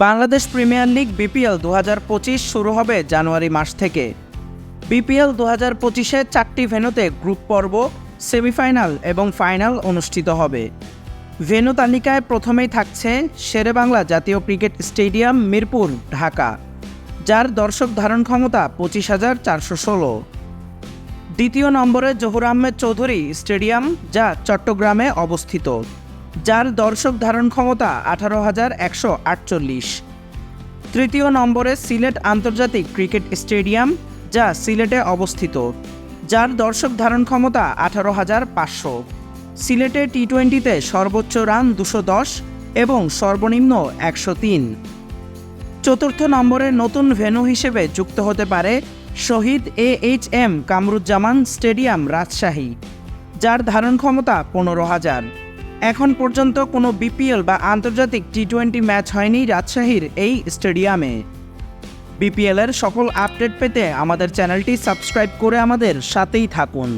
Bangladesh premier league BPL দু হাজার পঁচিশ শুরু হবে জানুয়ারি মাস থেকে। বিপিএল দু হাজার পঁচিশে চারটি ভেন্যুতে গ্রুপ পর্ব, সেমিফাইনাল এবং ফাইনাল অনুষ্ঠিত হবে। ভেন্যু তালিকায় প্রথমেই থাকছে শেরেবাংলা জাতীয় ক্রিকেট স্টেডিয়াম মিরপুর, ঢাকা, যার দর্শক ধারণ ক্ষমতা পঁচিশ হাজার চারশো ষোলো। দ্বিতীয় নম্বরে জহুর আহমেদ চৌধুরী স্টেডিয়াম, যা চট্টগ্রামে অবস্থিত। যার দর্শক ধারণ ক্ষমতা আঠারো হাজার একশো আটচল্লিশ। তৃতীয় নম্বরে সিলেট আন্তর্জাতিক ক্রিকেট স্টেডিয়াম, যা সিলেটে অবস্থিত। যার দর্শক ধারণ ক্ষমতা আঠারো হাজার পাঁচশো। সিলেটে টি টোয়েন্টিতে সর্বোচ্চ রান দুশো দশ এবং সর্বনিম্ন একশো তিন। চতুর্থ নম্বরে নতুন ভেন্যু হিসেবে যুক্ত হতে পারে শহীদ A H M Kamruzzaman stadium Rajshahi, যার ধারণ ক্ষমতা পনেরো হাজার। এখন পর্যন্ত কোনো বিপিএল বা আন্তর্জাতিক টি টোয়েন্টি ম্যাচ হয়নি রাজশাহীর এই স্টেডিয়ামে। বিপিএলের সকল আপডেট পেতে আমাদের চ্যানেলটি সাবস্ক্রাইব করে আমাদের সাথেই থাকুন।